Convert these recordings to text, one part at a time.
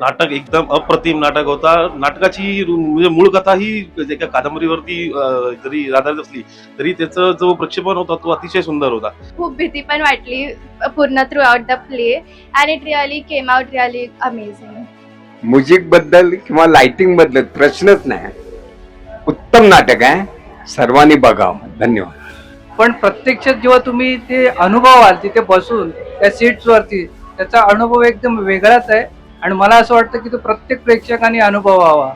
नाटक एकदम अप्रतिम नाटक होता. नाटकाची म्हणजे मूळ कथा ही एका कादंबरीवरती जरी आधारित असली तरी त्याचं जो प्रक्षेपण होता तो अतिशय सुंदर होता. खूप भीती पण वाटली पूर्ण throughout the play and it really came out really amazing म्युझिकबद्दल किंवा लाइटिंगबद्दल प्रश्नच नाही. उत्तम नाटक आहे. सर्वांनी बघावं. धन्यवाद. पण प्रत्यक्षात जेव्हा तुम्ही ते अनुभवाल तिथे बसून त्या सीट्स वरती त्याचा अनुभव एकदम वेगळाच आहे. आणि मला असं वाटतं की तो प्रत्येक प्रेक्षकाने अनुभवावा.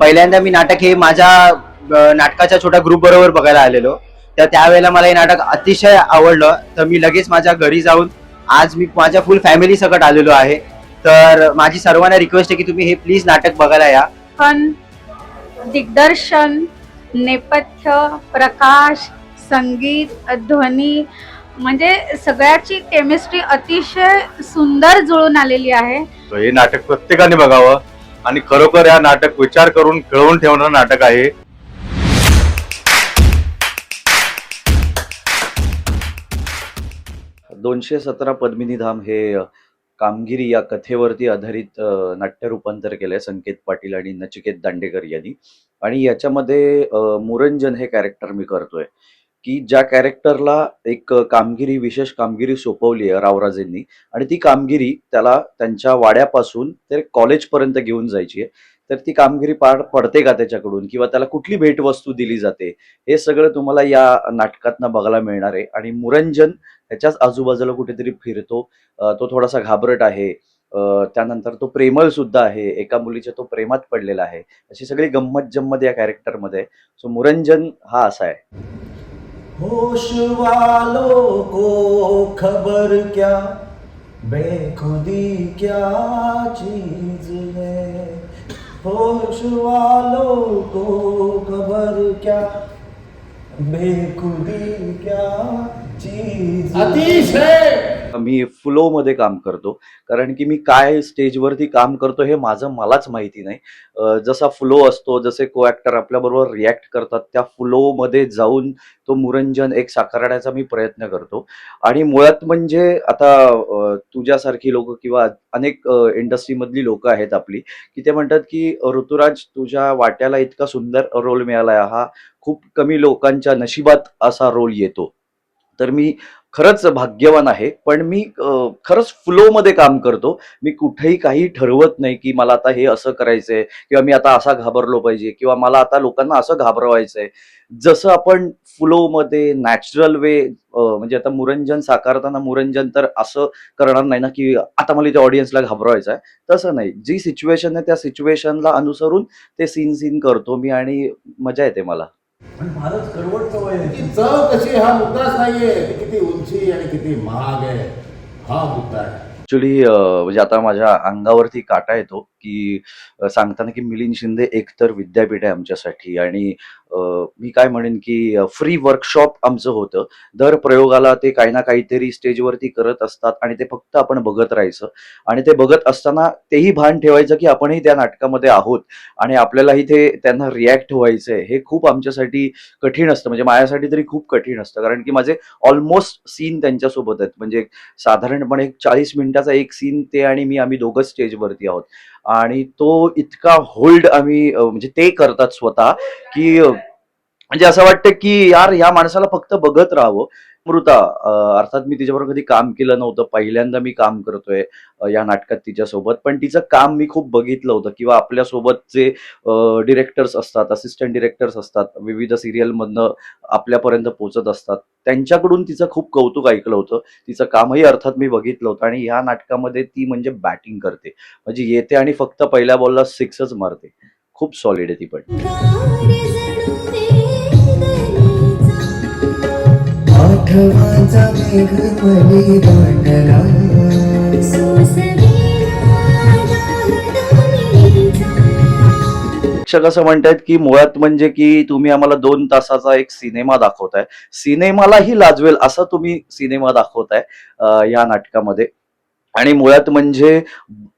पहिल्यांदा मी नाटक हे माझ्या नाटकाच्या छोट्या ग्रुप बरोबर बघायला आलेलो. तर त्यावेळेला मला हे नाटक अतिशय आवडलं. तर मी लगेच माझ्या घरी जाऊन आज मी माझ्या फुल फॅमिली सकट आलेलो आहे. तर माझी सर्वांना रिक्वेस्ट आहे की तुम्ही हे प्लीज नाटक बघायला या. पण दिग्दर्शन नेपथ्य प्रकाश संगीत ध्वनी म्हणजे सगळ्याची केमिस्ट्री अतिशय सुंदर जुळून आलेली आहे. हे नाटक प्रत्येकाने बघावं आणि खरोखर या नाटक विचार करून खेळवून ठेवणारं नाटक आहे. दोनशे सतरा पद्मिनी धाम हे कामगिरी या कथेवरती आधारित नाट्य रूपांतर केलंय संकेत पाटील आणि नचिकेत दांडेकर यांनी. आणि याच्यामध्ये मुरंजन हे कॅरेक्टर मी करतोय. की ज्या कॅरेक्टरला एक कामगिरी विशेष कामगिरी सोपवली आहे रावराजेंनी आणि ती कामगिरी त्याला त्यांच्या वाड्यापासून ते कॉलेजपर्यंत घेऊन जायची आहे. तर ती कामगिरी पार पडते का त्याच्याकडून किंवा त्याला कुठली भेटवस्तू दिली जाते हे सगळं तुम्हाला या नाटकातनं बघायला मिळणार आहे. आणि मुरंजन त्याच्याच आजूबाजूला कुठेतरी फिरतो तो थोडासा घाबरट आहे त्यानंतर तो प्रेमळ सुद्धा आहे एका मुलीच्या तो प्रेमात पडलेला आहे. अशी सगळी गंमत जम्मत या कॅरेक्टरमध्ये आहे. सो मुरंजन हा असा आहे. होश वालों को खबर क्या? बेखुदी क्या चीज है? होश वालों को खबर क्या? बेखुदी क्या चीज मी फ्लोमध्ये काम करतो. कारण की मी काय स्टेजवरती काम करतो हे माझं मलाच माहिती नाही. जसा फ्लो असतो जसे को ॲक्टर आपल्याबरोबर रिॲक्ट करतात त्या फ्लोमध्ये जाऊन तो मुरंजन एक साकारण्याचा मी प्रयत्न करतो. आणि मुळात म्हणजे आता तुझ्यासारखी लोक किंवा अनेक इंडस्ट्रीमधली लोक आहेत आपली की ते म्हणतात की ऋतुराज तुझ्या वाट्याला इतका सुंदर रोल मिळालाय हा खूप कमी लोकांच्या नशिबात असा रोल येतो. तर मी खरंच भाग्यवान आहे. पण मी खरंच फ्लो मध्ये काम करतो. मी कुठेही काही ठरवत नाही की मला आता हे असं करायचंय किंवा मी आता असा घाबरलो पाहिजे किंवा मला आता लोकांना असं घाबरवायचंय. जसं आपण फ्लो मध्ये नॅचरल वे म्हणजे आता मुरंजन साकारताना मुरंजन तर असं करणार नाही ना की आता मला त्या ऑडियन्सला घाबरवायचं आहे. तसं नाही. जी सिच्युएशन आहे त्या सिच्युएशनला अनुसरून ते सीन सीन करतो मी आणि मजा येते मला. फारच कडवट सवय आहे. ती चव कशी हा मुद्दाच नाहीये. किती उंची आणि किती महाग आहे. हा मुद्दा आहे. ऍक्च्युली म्हणजे आता माझ्या अंगावरती काटा येतो. की सांगताना की मिलिंद शिंदे एकतर विद्यापीठ आहे आमच्यासाठी आणि मी काय म्हणेन की फ्री वर्कशॉप आमचं होतं. दर प्रयोगाला ते काही ना काहीतरी स्टेजवरती करत असतात आणि ते फक्त आपण बघत राहायचं. आणि ते बघत असताना तेही भान ठेवायचं की आपणही त्या नाटकामध्ये आहोत आणि आपल्यालाही ते त्यांना रिॲक्ट व्हायचंय. हे खूप आमच्यासाठी कठीण असतं. म्हणजे माझ्यासाठी तरी खूप कठीण असतं. कारण की माझे ऑलमोस्ट सीन त्यांच्यासोबत आहेत. म्हणजे साधारणपणे एक चाळीस मिनिटाचा एक सीन ते आणि मी आम्ही दोघं स्टेजवरती आहोत. आणि तो इतका होल्ड आम्ही म्हणजे ते करतात स्वतः की म्हणजे असं वाटतं की यार या माणसाला फक्त बघत राहावं. अमृता अर्थात मी तिच्याबरोबर कधी काम केलं नव्हतं. पहिल्यांदा मी काम करतोय या नाटकात तिच्यासोबत. पण तिचं काम मी खूप बघितलं होतं किंवा आपल्यासोबत जे डिरेक्टर्स असतात असिस्टंट डिरेक्टर्स असतात विविध सिरियलमधनं आपल्यापर्यंत पोचत असतात. त्यांच्याकडून तिचं खूप कौतुक ऐकलं होतं. तिचं कामही अर्थात मी बघितलं होतं आणि ह्या नाटकामध्ये ती म्हणजे बॅटिंग करते. म्हणजे येते आणि फक्त पहिल्या बॉलला सिक्सच मारते. खूप सॉलिड आहे ती पण. आठवाचा मेघ मली दाटला शिक्षक असं म्हणतायत की मुळात म्हणजे की तुम्ही आम्हाला दोन तासाचा एक सिनेमा दाखवताय. सिनेमालाही लाजवेल असा तुम्ही सिनेमा दाखवताय अं, या नाटकामध्ये. आणि मुळात म्हणजे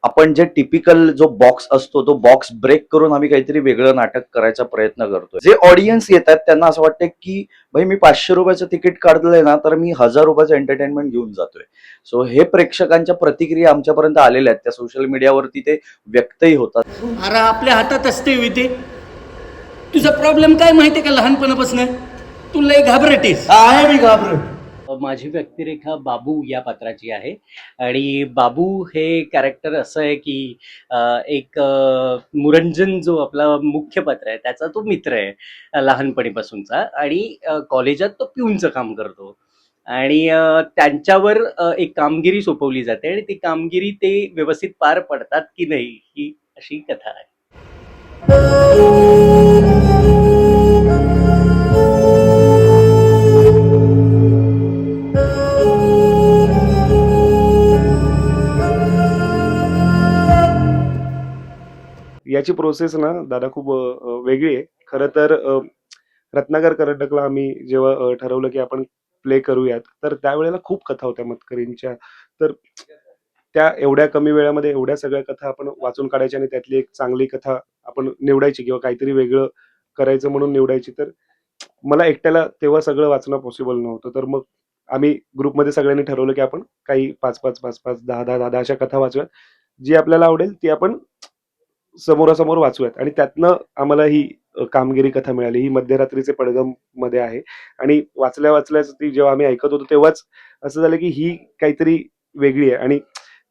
आपण जे टिपिकल जो बॉक्स असतो तो बॉक्स ब्रेक करून आम्ही काहीतरी वेगळं नाटक करायचा प्रयत्न करतो जे ऑडियन्स येतात त्यांना असं वाटतं की भाई मी पाचशे रुपयाचं तिकीट काढलंय ना तर मी हजार रुपयाचं एंटरटेनमेंट घेऊन जातोय. सो हे प्रेक्षकांच्या प्रतिक्रिया आमच्यापर्यंत आलेल्या आहेत. त्या सोशल मीडियावरती ते व्यक्तही होतात. अरे आपल्या हातात असते विधी. तुझा प्रॉब्लेम काय माहितीये का लहानपणापासून? तू लय घाबरटीस. आहे मी घाबरट. माझी व्यक्तिरेखा बाबू या पात्राची आहे. आणि बाबू हे कॅरेक्टर असं आहे की एक मुरंजन जो आपला मुख्य पात्र आहे त्याचा तो मित्र आहे लहानपणीपासूनचा. आणि कॉलेजात तो पिऊनचं काम करतो. आणि त्यांच्यावर एक कामगिरी सोपवली जाते आणि ती कामगिरी ते व्यवस्थित पार पडतात की नाही ही अशी कथा आहे. याची प्रोसेस ना दादा खूप वेगळी आहे. खरं तर रत्नागर रत्नाकर कर्नाटकला आम्ही जेव्हा ठरवलं की आपण प्ले करूयात तर त्यावेळेला खूप कथा होत्या मतकरींच्या तर त्या एवढ्या कमी वेळामध्ये एवढ्या सगळ्या कथा आपण वाचून काढायच्या आणि त्यातली एक चांगली कथा आपण निवडायची किंवा काहीतरी वेगळं करायचं म्हणून निवडायची तर मला एकट्याला तेव्हा सगळं वाचणं पॉसिबल नव्हतं. तर मग आम्ही ग्रुपमध्ये सगळ्यांनी ठरवलं की आपण काही पाच पाच पाच पाच दहा दहा दहा दहा अशा कथा वाचूयात जी आपल्याला आवडेल ती आपण समोरासमोर वाचूयात. आणि त्यातनं आम्हाला ही कामगिरी कथा मिळाली. ही मध्यरात्रीचे पडगममध्ये आहे. आणि वाचल्या वाचल्याच ती जेव्हा आम्ही ऐकत होतो तेव्हाच असं झालं की ही काहीतरी वेगळी आहे. आणि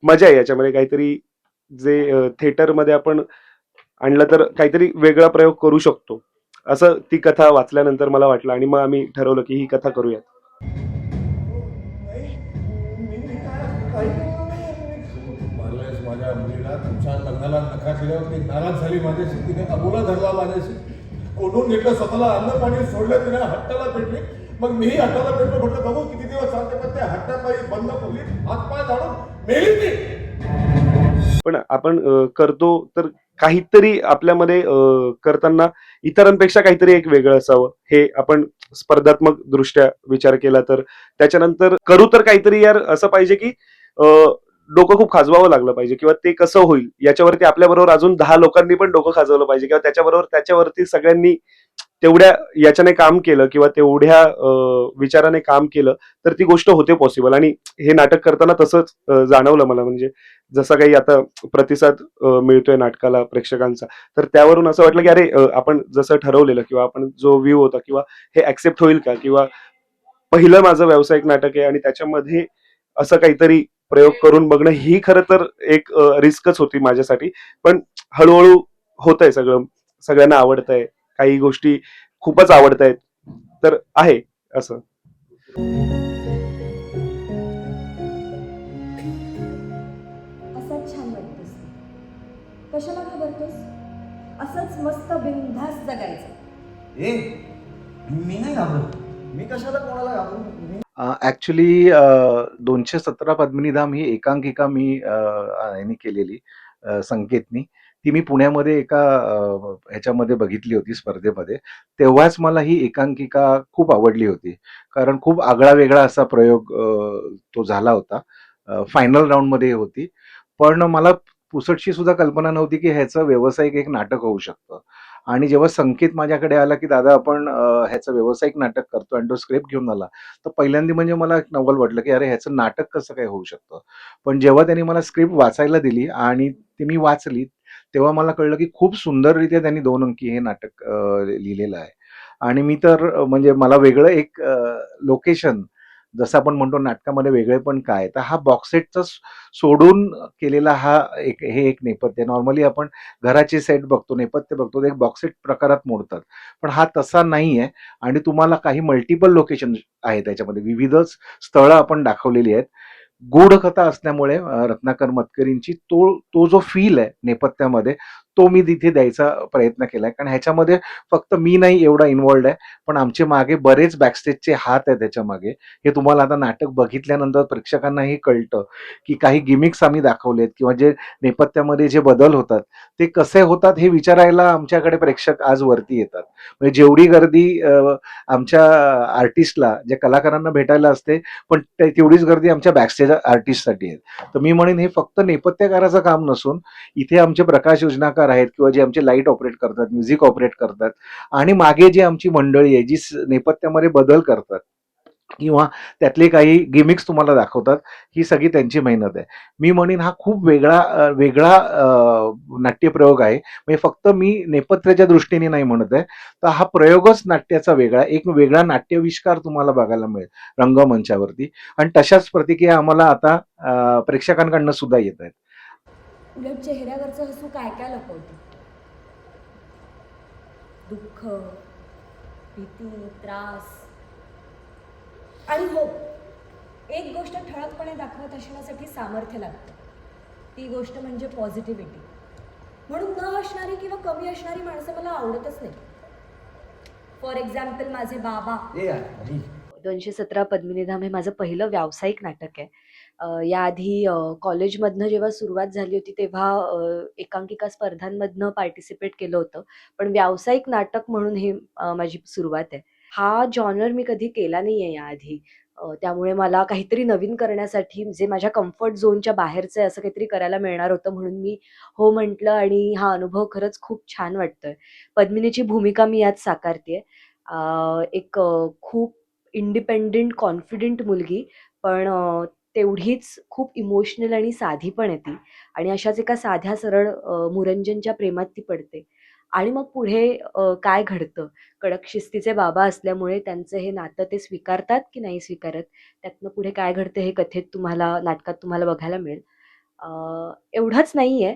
मजा आहे याच्यामध्ये. काहीतरी जे थिएटरमध्ये आपण आणलं तर काहीतरी वेगळा प्रयोग करू शकतो. असं ती कथा वाचल्यानंतर मला वाटलं आणि मग आम्ही ठरवलं की ही कथा करूयात. लग्नाला नका केल्यावर ती नाराज झाली माझ्याशी. तिने अबोला धरला माझ्याशी. कोंडून घेतलं स्वतःला अन्न पाणी सोडलं तिने हट्टाला पेटली मग मीही हट्टाला पेटलो म्हटलं बघू किती दिवस चालते पण त्या हट्टापायी बंद खोली हातपाय झाडून मेली ती. पण आपण करतो तर काहीतरी आपल्यामध्ये करताना इतरांपेक्षा काहीतरी एक वेगळं असावं. हे आपण स्पर्धात्मक दृष्ट्या विचार केला तर. त्याच्यानंतर करू तर काहीतरी यार असं पाहिजे की डोकं खूप खाजवावं लागलं पाहिजे किंवा ते कसं होईल याच्यावरती आपल्याबरोबर अजून दहा लोकांनी पण डोकं खाजवलं पाहिजे किंवा त्याच्याबरोबर त्याच्यावरती सगळ्यांनी तेवढ्या याच्याने काम केलं किंवा तेवढ्या विचाराने काम केलं तर ती गोष्ट होते पॉसिबल आणि हे नाटक करताना तसंच जाणवलं मला. म्हणजे जसा काही आता प्रतिसाद मिळतोय नाटकाला प्रेक्षकांचा तर त्यावरून असं वाटलं की अरे आपण जसं ठरवलेलं किंवा आपण जो व्ह्यू होता किंवा हे ऍक्सेप्ट होईल का? किंवा पहिलं माझं व्यावसायिक नाटक आहे आणि त्याच्यामध्ये असं काहीतरी प्रयोग करून बघणं ही खरं तर एक रिस्कच होती माझ्यासाठी. पण हळूहळू होत आहे सगळं. सगळ्यांना आवडत आहे काही गोष्टी खूपच आवडत आहेत तर आहे असं. असाच छान वाटतोस. कशाला घाबरतोस? असंच मस्त बिनधास्त जगायचं. ए मी नाही घाबरत. मी कशाला कोणाला घाबरू? ऍक्च्युली दोनशे सतरा पद्मिनीधाम ही एकांकिका मी यांनी केलेली संकेतनी. ती मी पुण्यामध्ये एका ह्याच्यामध्ये बघितली होती स्पर्धेमध्ये. तेव्हाच मला ही एकांकिका खूप आवडली होती. कारण खूप आगळा वेगळा असा प्रयोग तो झाला होता. फायनल राऊंडमध्ये होती. पण मला पुसटशी सुद्धा कल्पना नव्हती की ह्याचं व्यावसायिक एक नाटक होऊ शकतं. आणि जेव्हा संकेत माझ्याकडे आला की दादा आपण ह्याचं व्यावसायिक नाटक करतो आणि तो स्क्रिप्ट घेऊन आला. तर पहिल्यांदा म्हणजे मला एक नवल वाटलं की अरे ह्याचं नाटक कसं काय होऊ शकतं? पण जेव्हा त्यांनी मला स्क्रिप्ट वाचायला दिली आणि ती मी वाचली तेव्हा मला कळलं की खूप सुंदररित्या त्यांनी दोन अंकी हे नाटक लिहिलेलं आहे. आणि मी तर म्हणजे मला वेगळं एक लोकेशन जसं आपण म्हणतो नाटकामध्ये वेगळे पण काय तर हा बॉक्सेटचा सोडून केलेला हा एक हे एक नेपथ्य. नॉर्मली आपण घराचे सेट बघतो नेपथ्य बघतो ते एक बॉक्सेट प्रकारात मोडतात. पण हा तसा नाही आहे आणि तुम्हाला काही मल्टिपल लोकेशन आहेत त्याच्यामध्ये. विविध स्थळं आपण दाखवलेली आहेत. गूढ कथा असल्यामुळे रत्नाकर मतकरींची तो तो जो फील आहे नेपथ्यामध्ये तो मी तिथे द्यायचा प्रयत्न केलाय. कारण ह्याच्यामध्ये फक्त मी नाही एवढा इन्वॉल्ड आहे. पण आमचे मागे बरेच बॅकस्टेजचे हात आहे त्याच्यामागे. हे तुम्हाला आता नाटक बघितल्यानंतर प्रेक्षकांनाही कळतं की काही गिमिक्स आम्ही दाखवलेत किंवा जे नेपथ्यामध्ये जे बदल होतात ते कसे होतात हे विचारायला आमच्याकडे प्रेक्षक आज वरती येतात. म्हणजे जेवढी गर्दी आमच्या आर्टिस्टला जे कलाकारांना भेटायला असते पण ते- तेवढीच गर्दी आमच्या बॅकस्टेज आर्टिस्टसाठी आहे. तर मी म्हणेन हे फक्त नेपथ्यकाराचं काम नसून इथे आमचे प्रकाश योजनाकार आहेत किंवा जे आमचे लाइट ऑपरेट करतात म्युझिक ऑपरेट करतात आणि मागे जी आमची मंडळी आहे जी नेपथ्यामध्ये बदल करतात किंवा त्यातले काही गिमिक्स तुम्हाला दाखवतात ही सगळी त्यांची मेहनत आहे. मी म्हणेन हा खूप वेगळा वेगळा नाट्यप्रयोग आहे. म्हणजे फक्त मी नेपथ्याच्या दृष्टीने नाही म्हणत आहे तर हा प्रयोगच नाट्याचा वेगळा एक वेगळा नाट्यविष्कार तुम्हाला बघायला मिळेल रंगमंचावरती. आणि तशाच प्रतिक्रिया आम्हाला आता प्रेक्षकांकडनं सुद्धा येत आहेत. उलट चेहऱ्यावरचं हसू काय काय लपवतं दुःख भीती त्रास. आणि हो एक गोष्ट ठळकपणे दाखवत असण्यासाठी सामर्थ्य लागतं. ती गोष्ट म्हणजे पॉझिटिव्हिटी म्हणून न असणारी किंवा कमी असणारी माणसं मला आवडतच नाही फॉर एक्झाम्पल माझे बाबा. दोनशे सतरा पद्मिनीधाम हे माझं पहिलं व्यावसायिक नाटक आहे. याआधी कॉलेजमधनं जेव्हा सुरुवात झाली होती तेव्हा एकांकिका स्पर्धांमधनं पार्टिसिपेट केलं होतं. पण व्यावसायिक नाटक म्हणून हे माझी सुरुवात आहे. हा जॉनर मी कधी केला नाही आहे याआधी त्यामुळे मला काहीतरी नवीन करण्यासाठी जे माझ्या कम्फर्ट झोनच्या बाहेरचं आहे असं काहीतरी करायला मिळणार होतं म्हणून मी हो म्हटलं आणि हा अनुभव खरंच खूप छान वाटतोय. पद्मिनीची भूमिका मी यात साकारते एक खूप इंडिपेंडंट कॉन्फिडंट मुलगी. पण तेवढीच खूप इमोशनल आणि साधी पण आहे ती. आणि अशाच एका साध्या सरळ मुरंजनच्या प्रेमात ती पडते. आणि मग पुढे काय घडतं? कडक शिस्तीचे बाबा असल्यामुळे त्यांचं हे नातं ते स्वीकारतात की नाही स्वीकारत? त्यातनं पुढे काय घडतं हे कथेत तुम्हाला नाटकात तुम्हाला बघायला मिळेल. एवढंच नाही आहे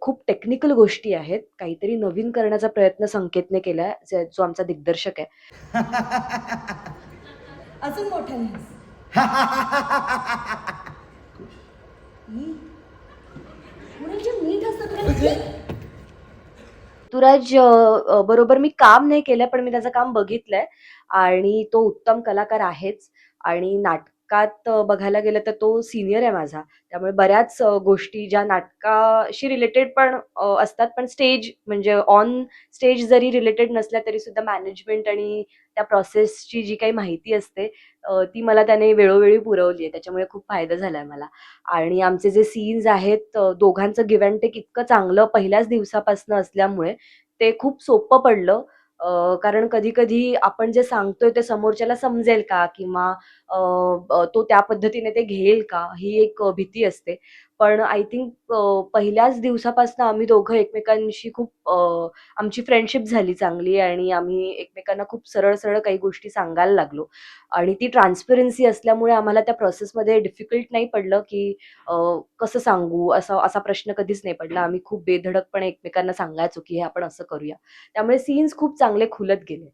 खूप टेक्निकल गोष्टी आहेत. काहीतरी नवीन करण्याचा प्रयत्न संकेतने केला आहे जो आमचा दिग्दर्शक आहे. अजून मोठ्याने तुराज बरोबर मी काम नाही केलंय पण मी त्याचं काम बघितलंय. आणि तो उत्तम कलाकार आहेच. आणि नाटक नाटकात बघायला गेलं तर तो सिनियर आहे माझा. त्यामुळे बऱ्याच गोष्टी ज्या नाटकाशी रिलेटेड पण असतात पण स्टेज म्हणजे ऑन स्टेज जरी रिलेटेड नसल्या तरी सुद्धा मॅनेजमेंट आणि त्या प्रोसेसची जी काही माहिती असते ती मला त्याने वेळोवेळी पुरवली आहे. त्याच्यामुळे खूप फायदा झाला आहे मला. आणि आमचे जे सीन्स आहेत दोघांचं गिव्ह अँड टेक इतकं चांगलं पहिल्याच दिवसापासून असल्यामुळे ते खूप सोपं पडलं. कारण कधी कधी आपण जे सांगतोय ते समोरच्याला समजेल का? किंवा तो त्या पद्धतीने ते घेईल का? ही एक भीती असते. पण आय थिंक पहिल्याच दिवसापासून आम्ही दोघं एकमेकांशी खूप आमची फ्रेंडशिप झाली चांगली आणि आम्ही एकमेकांना खूप सरळ सरळ काही गोष्टी सांगायला लागलो. आणि ती ट्रान्सपरन्सी असल्यामुळे आम्हाला त्या प्रोसेसमध्ये डिफिकल्ट नाही पडलं की कसं सांगू असा असा प्रश्न कधीच नाही पडला. आम्ही खूप बेधडकपणे एकमेकांना सांगायचो की हे आपण असं करूया. त्यामुळे सीन्स खूप चांगले खुलत गेले.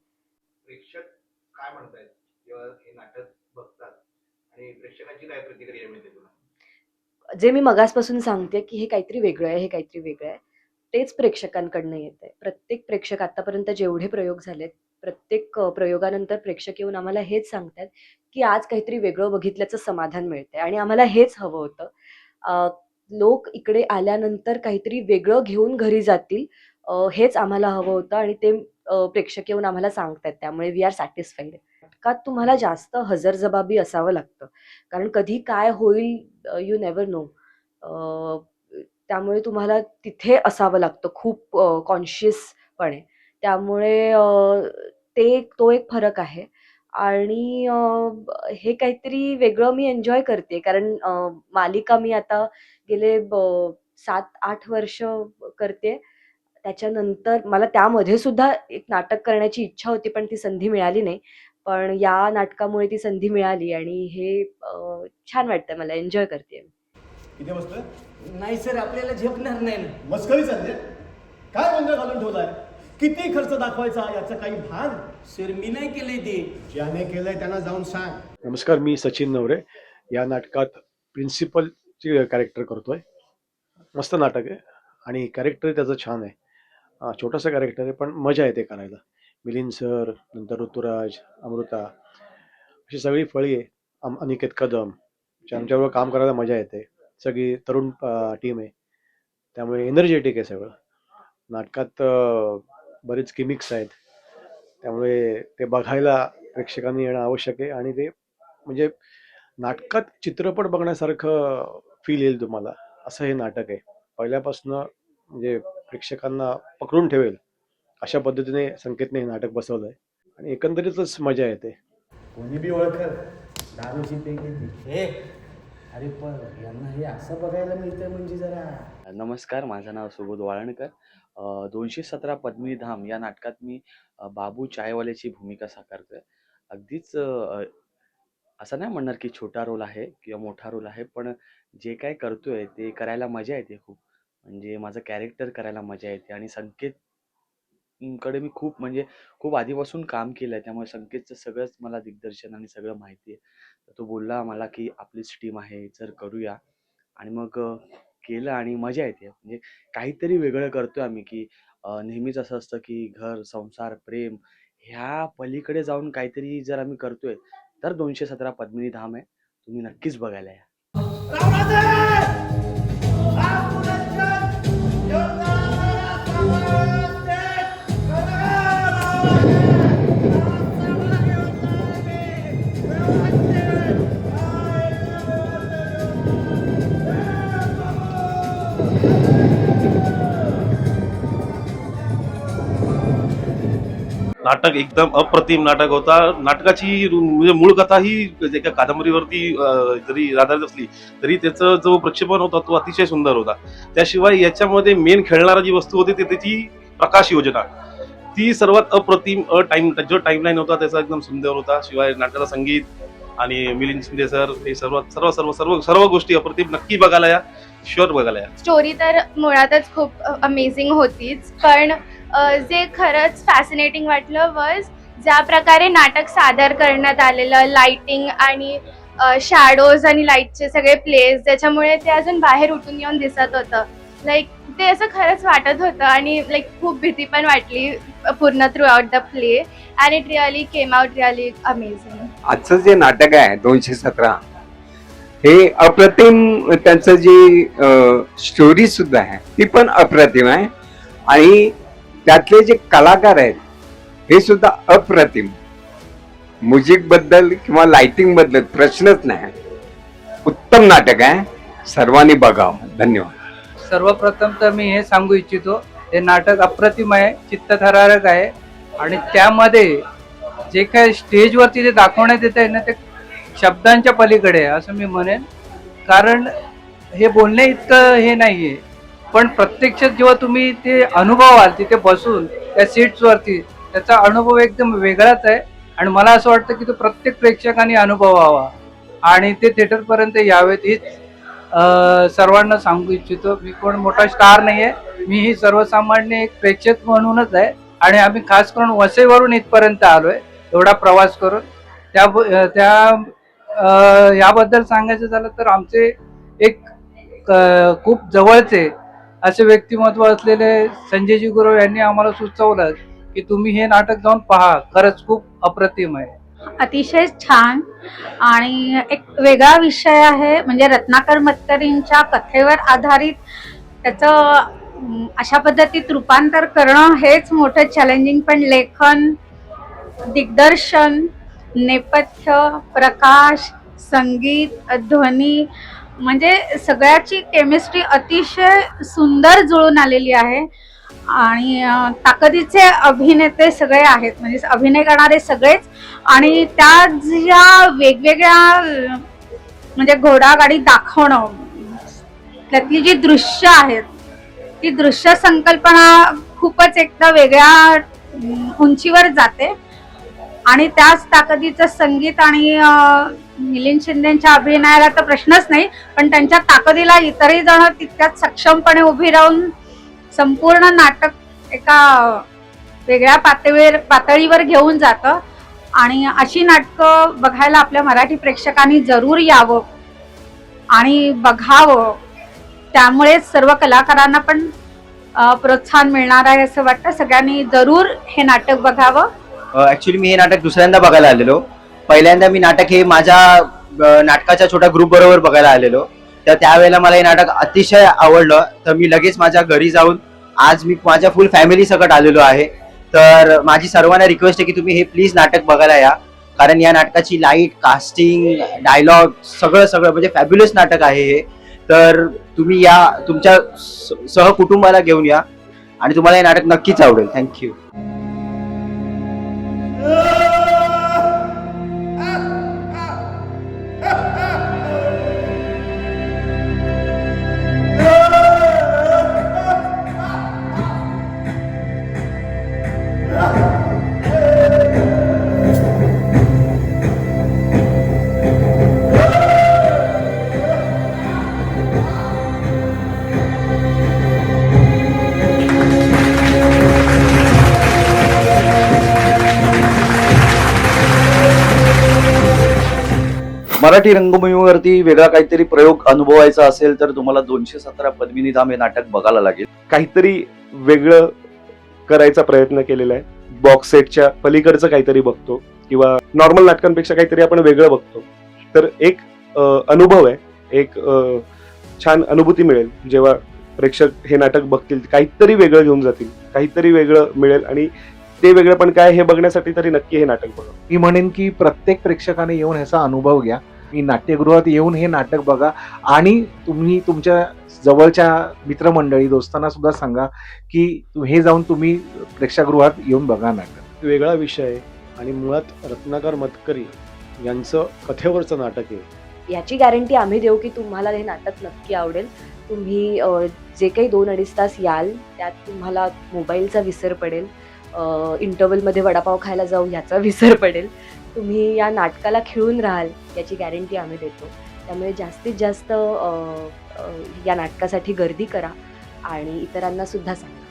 प्रेक्षक काय म्हणतात हे नाटक बघतात आणि काय प्रतिक्रिया मिळते तुला जे मी मगासपासून सांगते की हे काहीतरी वेगळं आहे हे काहीतरी वेगळं आहे तेच प्रेक्षकांकडनं येत आहे प्रत्येक प्रेक्षक आतापर्यंत जेवढे प्रयोग झालेत प्रत्येक प्रयोगानंतर प्रेक्षक येऊन आम्हाला हेच सांगतात की आज काहीतरी वेगळं बघितल्याचं समाधान मिळतंय आणि आम्हाला हेच हवं होतं. लोक इकडे आल्यानंतर काहीतरी वेगळं घेऊन घरी जातील हेच आम्हाला हवं होतं आणि ते प्रेक्षक येऊन आम्हाला सांगतात त्यामुळे वी आर सॅटिस्फाईड. नाटकात तुम्हाला जास्त हजरजबाबी असावं लागतं. कारण कधी काय होईल यू नेवर नो त्यामुळे तुम्हाला तिथे असावं लागतं खूप कॉन्शियसपणे त्यामुळे ते तो एक फरक आहे. आणि हे काहीतरी वेगळं मी एन्जॉय करते. कारण मालिका मी आता गेले सात आठ वर्ष करते. त्याच्यानंतर मला त्यामध्ये सुद्धा एक नाटक करण्याची इच्छा होती पण ती संधी मिळाली नाही. पण या नाटकामुळे ती संधी मिळाली आणि हे छान वाटतं मला. एन्जॉय करते किती बसतोय नाही सर आपल्याला झेपणार नाही ना. मस्करी चालली काय गोंधळ घालून ठेवलाय? किती खर्च दाखवायचा याचं काही भान? सर मी नाही केलंय ते. ज्याने केलंय त्यांना जाऊन सांग. नमस्कार मी सचिन नवरे. या नाटकात प्रिन्सिपलची कॅरेक्टर करतोय. मस्त नाटक आहे आणि कॅरेक्टर त्याचं छान आहे. अं, छोटंसं कॅरेक्टर आहे पण मजा येते करायला. मिलिंद सर नंतर ऋतुराज अमृता अशी सगळी फळी आहे अम- अनिकेत कदम ज्यांच्याबरोबर काम करायला मजा येते. सगळी तरुण टीम आहे. त्यामुळे एनर्जेटिक आहे सगळं. नाटकात बरेच किमिक्स आहेत. त्यामुळे ते बघायला प्रेक्षकांनी येणं आवश्यक आहे आणि ते म्हणजे नाटकात चित्रपट बघण्यासारखं फील येईल तुम्हाला. असं हे नाटक आहे. पहिल्यापासनं म्हणजे प्रेक्षकांना पकडून ठेवेल. अशा पद्धतीने संकेतने हे नाटक बसवलं आहे आणि एकंदरीतच मजा येते. कोणी बी ओळखत दारूची हे अरे पण यांना हे असं बघायला मिळतंय म्हणजे जरा. नमस्कार माझं नाव सुबोध वाळणकर. दोनशे सतरा पद्मिनी धाम या नाटकात मी बाबू चायवाल्याची भूमिका साकारतोय. अगदीच असं नाही म्हणणार की छोटा रोल आहे किंवा मोठा रोल आहे पण जे काय करतोय ते करायला मजा येते खूप. म्हणजे माझं कॅरेक्टर करायला मजा येते आणि संकेत कडे मी खूप म्हणजे खूप आधीपासून काम केलं आहे त्यामुळे संकेतचं सगळंच मला दिग्दर्शन आणि सगळं माहिती आहे. तर तो बोलला मला की आपलीच टीम आहे जर करूया. आणि मग केलं आणि मजा येते. म्हणजे काहीतरी वेगळं करतोय आम्ही की नेहमीच असं असतं की घर संसार प्रेम ह्या पलीकडे जाऊन काहीतरी जर आम्ही करतोय तर दोनशे सतरा पद्मिनी धाम आहे. तुम्ही नक्कीच बघायला या. नाटक एकदम अप्रतिम नाटक होता. नाटकाची म्हणजे मूळ कथा ही एका कादंबरीवरती जरी आधारित असली तरी त्याचं जो प्रक्षेपण होता तो अतिशय सुंदर होता. त्याशिवाय याच्यामध्ये मेन खेळणारा जी वस्तू होती ती त्याची प्रकाश योजना. ती सर्वात अप्रतिम अ टाइम जो टाइमलाईन होता त्याचा एकदम सुंदर होता. शिवाय नाटकाचं संगीत आणि मिलिंद शिंदे सर हे सर्व सर्व सर्व सर्व सर्व गोष्टी अप्रतिम नक्की बघायला या शुअर बघायला या. स्टोरी तर मुळातच खूप अमेझिंग होतीच. पण जे खरंच फॅसिनेटिंग वाटलं वॉज ज्या प्रकारे नाटक सादर करण्यात आलेलं लाइटिंग आणि शॅडोज आणि लाईटचे सगळे प्लेस ज्याच्यामुळे ते अजून बाहेर उठून येऊन दिसत होतं. लाईक ते असं खरंच वाटत होतं आणि लाईक खूप भीती पण वाटली पूर्ण throughout the play and it really came out really amazing आजचं जे नाटक आहे दोनशे सतरा हे अप्रतिम त्यांचं जी स्टोरी सुद्धा आहे ती पण अप्रतिम आहे. आणि त्यातले जे कलाकार आहेत हे सुद्धा अप्रतिम. म्युझिकबद्दल किंवा लाइटिंगबद्दल प्रश्नच नाही. उत्तम नाटक आहे. सर्वांनी बघावं. धन्यवाद. सर्वप्रथम तर मी हे सांगू इच्छितो हे नाटक अप्रतिम आहे चित्तथरारक आहे. आणि त्यामध्ये जे काय स्टेजवरती जे दाखवण्यात येत आहे ना ते शब्दांच्या पलीकडे आहे असं मी म्हणेन. कारण हे बोलणे इतकं हे नाही आहे पण प्रत्यक्षात जेव्हा तुम्ही ते अनुभवाल तिथे बसून त्या सीट्सवरती त्याचा अनुभव एकदम वेगळाच आहे. आणि मला असं वाटतं की तो प्रत्येक प्रेक्षकाने अनुभवावा. आणि ते थिएटरपर्यंत यावेत हीच सर्वांना सांगू इच्छितो. मी कोण मोठा स्टार नाही आहे मी ही सर्वसामान्य एक प्रेक्षक म्हणूनच आहे. आणि आम्ही खास करून वसईवरून इथपर्यंत आलोय. एवढा प्रवास करून. त्या त्या याबद्दल सांगायचं झालं तर आमचे एक खूप जवळचे असे व्यक्तिमत्व असलेले संजयजी गुरव यांनी आम्हाला सुचवलं की तुम्ही हे नाटक जाऊन पहा. खरंच खूप अप्रतिम आहे. अतिशय छान. आणि एक वेगळा विषय आहे म्हणजे रत्नाकर मतकरींच्या कथेवर आधारित त्याचं अशा पद्धतीत रूपांतर करणं हेच मोठं चॅलेंजिंग पण लेखन दिग्दर्शन नेपथ्य प्रकाश संगीत ध्वनी म्हणजे सगळ्याची केमिस्ट्री अतिशय सुंदर जुळून आलेली आहे. आणि ताकदीचे अभिनेते सगळे आहेत. म्हणजे अभिनय करणारे सगळेच. आणि त्या ज्या वेगवेगळ्या म्हणजे घोडागाडी दाखवणं त्यातली जी दृश्य आहेत ती दृश्य संकल्पना खूपच एकदा वेगळ्या उंचीवर जाते. आणि त्याच ताकदीचं संगीत आणि मिलिंद शिंदेच्या अभिनयाला तर प्रश्नच नाही पण त्यांच्या ताकदीला इतरही जण तितक्याच सक्षमपणे उभी राहून संपूर्ण नाटक एका वेगळ्या पातळीवर पातळीवर घेऊन जातं. आणि अशी नाटकं बघायला आपल्या मराठी प्रेक्षकांनी जरूर यावं आणि बघावं. त्यामुळेच सर्व कलाकारांना पण प्रोत्साहन मिळणार आहे असं वाटतं. सगळ्यांनी जरूर हे नाटक बघावं. ऍक्च्युली मी हे नाटक दुसऱ्यांदा बघायला आलेलो. पहिल्यांदा मी नाटक हे माझ्या नाटकाच्या छोट्या ग्रुप बरोबर बघायला आलेलो. तर त्यावेळेला मला हे नाटक अतिशय आवडलं. तर मी लगेच माझ्या घरी जाऊन आज मी माझ्या फुल फॅमिली सकट आलेलो आहे. तर माझी सर्वांना रिक्वेस्ट आहे की तुम्ही हे प्लीज नाटक बघायला या. कारण या नाटकाची लाइट कास्टिंग डायलॉग सगळं सगळं म्हणजे फॅब्युलस नाटक आहे हे. तर तुम्ही या तुमच्या सहकुटुंबाला घेऊन या. आणि तुम्हाला हे नाटक नक्कीच आवडेल. थँक्यू मराठी रंगभूमीवरती वेगळा काहीतरी प्रयोग अनुभवायचा असेल तर तुम्हाला दोनशे सतरा पद्मिनी धाम हे नाटक बघायला लागेल. काहीतरी वेगळं करायचा प्रयत्न केलेला आहे. बॉक्स सेटच्या पलीकडचं काहीतरी बघतो किंवा नॉर्मल नाटकांपेक्षा काहीतरी आपण वेगळं बघतो. तर एक अनुभव आहे. एक छान अनुभूती मिळेल. जेव्हा प्रेक्षक हे नाटक बघतील काहीतरी वेगळं घेऊन जातील काहीतरी वेगळं मिळेल आणि ते वेगळं पण काय हे बघण्यासाठी तरी नक्की हे नाटक बघा. मी म्हणेन की प्रत्येक प्रेक्षकाने येऊन ह्याचा अनुभव घ्या. मी नाट्यगृहात येऊन हे नाटक बघा. आणि तुम्ही तुमच्या जवळच्या मित्रमंडळी दोस्तांना सुद्धा सांगा की हे जाऊन तुम्ही प्रेक्षागृहात येऊन बघा नाटक. वेगळा विषय आहे आणि मुळात रत्नाकर मतकरी यांचं कथेवरचं नाटक आहे. याची गॅरंटी आम्ही देऊ की तुम्हाला हे नाटक नक्की आवडेल. तुम्ही जे काही दोन अडीच तास याल त्यात तुम्हाला मोबाईलचा विसर पडेल. इंटरवलमध्ये वडापाव खायला जाऊ याचा विसर पडेल. तुम्ही या नाटकाला खिळून राहाल याची गॅरंटी आम्ही देतो. त्यामुळे जास्तीत जास्त या नाटकासाठी गर्दी करा आणि इतरांना सुद्धा सांगा.